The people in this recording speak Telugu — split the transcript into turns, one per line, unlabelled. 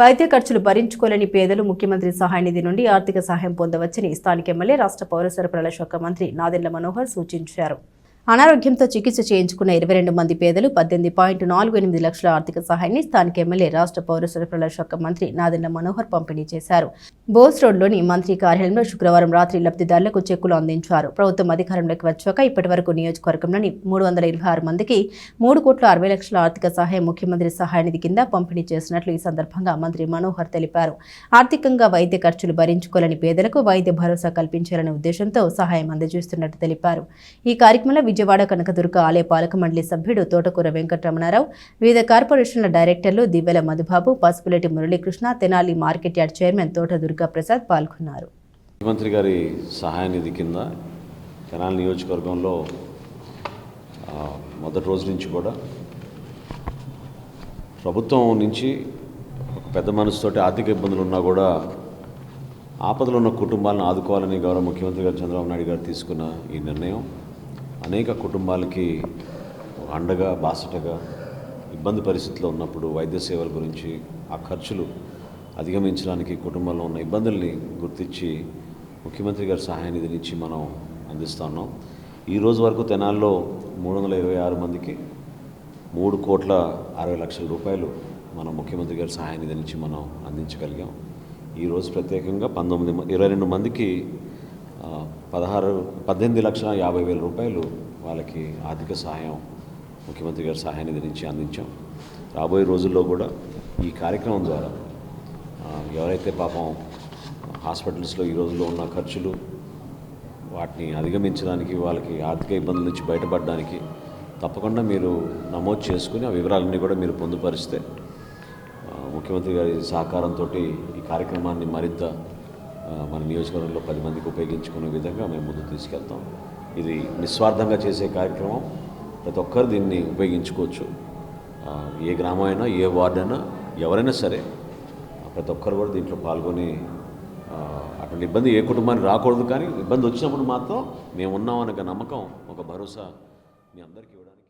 వైద్య ఖర్చులు భరించుకోలేని పేదలు ముఖ్యమంత్రి సహాయ నిధి నుండి ఆర్థిక సహాయం పొందవచ్చని స్థానిక ఎమ్మెల్యే రాష్ట్ర పౌర సరఫరాల శాఖ మంత్రి నాదెండ్ల మనోహర్ సూచించారు. అనారోగ్యంతో చికిత్స చేయించుకున్న ఇరవై రెండు మంది పేదలు పద్దెనిమిది పాయింట్ నాలుగు ఎనిమిది లక్షల ఆర్థిక సహాయాన్ని స్థానిక ఎమ్మెల్యే రాష్ట్ర పౌర సరఫరాల శాఖ మంత్రి నాదెండ్ల మనోహర్ పంపిణీ చేశారు. బోస్ రోడ్లోని మంత్రి కార్యాలయంలో శుక్రవారం రాత్రి లబ్ధిదారులకు చెక్కులు అందించారు. ప్రభుత్వం అధికారంలోకి వచ్చాక ఇప్పటి వరకు నియోజకవర్గంలోని మూడు వందల ఇరవై ఆరు మందికి మూడు కోట్ల అరవై లక్షల ఆర్థిక సహాయం ముఖ్యమంత్రి సహాయ నిధి కింద పంపిణీ చేసినట్లు ఈ సందర్భంగా మంత్రి మనోహర్ తెలిపారు. ఆర్థికంగా వైద్య ఖర్చులు భరించుకోలేని పేదలకు వైద్య భరోసా కల్పించాలనే ఉద్దేశంతో సహాయం అందజేస్తున్నట్టు తెలిపారు. ఈ కార్యక్రమంలో విజయవాడ కనకదుర్గ ఆలయ పాలక మండలి సభ్యుడు తోటకూర వెంకటరమణారావు వివిధ కార్పొరేషన్ల డైరెక్టర్లు Divvela Madhubabu Pasupuleti Muralikrishna Tenali market yard chairman Thota Durga Prasad పాల్గొన్నారు.
ముఖ్యమంత్రి గారి సహాయ నిధి కింద తెనాలి నియోజకవర్గంలో మొదటి రోజు నుంచి కూడా ప్రభుత్వం నుంచి ఒక పెద్ద మనసుతోటి ఆర్థిక ఇబ్బందులు ఉన్నా కూడా ఆపదలో ఉన్న కుటుంబాలను ఆదుకోవాలని గౌరవ ముఖ్యమంత్రి గారు చంద్రబాబు నాయుడు గారు తీసుకున్న ఈ నిర్ణయం. అనేక కుటుంబాలకి అండగా బాసటగా ఇబ్బంది పరిస్థితిలో ఉన్నప్పుడు వైద్య సేవల గురించి ఆ ఖర్చులు అధిగమించడానికి కుటుంబంలో ఉన్న ఇబ్బందుల్ని గుర్తించి ముఖ్యమంత్రి గారి సహాయ నిధిని మనం అందిస్తా ఉన్నాం. ఈ రోజు వరకు తెనాల్లో మూడు వందల ఇరవై ఆరు మందికి మూడు కోట్ల అరవై లక్షల రూపాయలు మనం ముఖ్యమంత్రి గారి సహాయ నిధి నుంచి మనం అందించగలిగాం. ఈరోజు ప్రత్యేకంగా పంతొమ్మిది ఇరవై రెండు మందికి పదహారు పద్దెనిమిది లక్షల యాభై వేల రూపాయలు వాళ్ళకి ఆర్థిక సహాయం ముఖ్యమంత్రి గారి సహాయాన్ని నుంచి అందించాం. రాబోయే రోజుల్లో కూడా ఈ కార్యక్రమం ద్వారా ఎవరైతే పాపం హాస్పిటల్స్లో ఈ రోజుల్లో ఉన్న ఖర్చులు వాటిని అధిగమించడానికి వాళ్ళకి ఆర్థిక ఇబ్బందుల నుంచి బయటపడడానికి తప్పకుండా మీరు నమోదు చేసుకుని ఆ వివరాలన్నీ కూడా మీరు పొందుపరిస్తే ముఖ్యమంత్రి గారి సహకారంతో ఈ కార్యక్రమాన్ని మరింత మన నియోజకవర్గంలో పది మందికి ఉపయోగించుకునే విధంగా మేము ముందుకు తీసుకెళ్తాం. ఇది నిస్వార్థంగా చేసే కార్యక్రమం. ప్రతి ఒక్కరు దీన్ని ఉపయోగించుకోవచ్చు. ఏ గ్రామం అయినా ఏ వార్డు అయినా ఎవరైనా సరే ప్రతి ఒక్కరు కూడా దీంట్లో పాల్గొని అటువంటి ఇబ్బంది ఏ కుటుంబానికి రాకూడదు కానీ ఇబ్బంది వచ్చినప్పుడు మాత్రం మేము ఉన్నాం అనే నమ్మకం ఒక భరోసా మీ అందరికీ ఇవ్వడానికి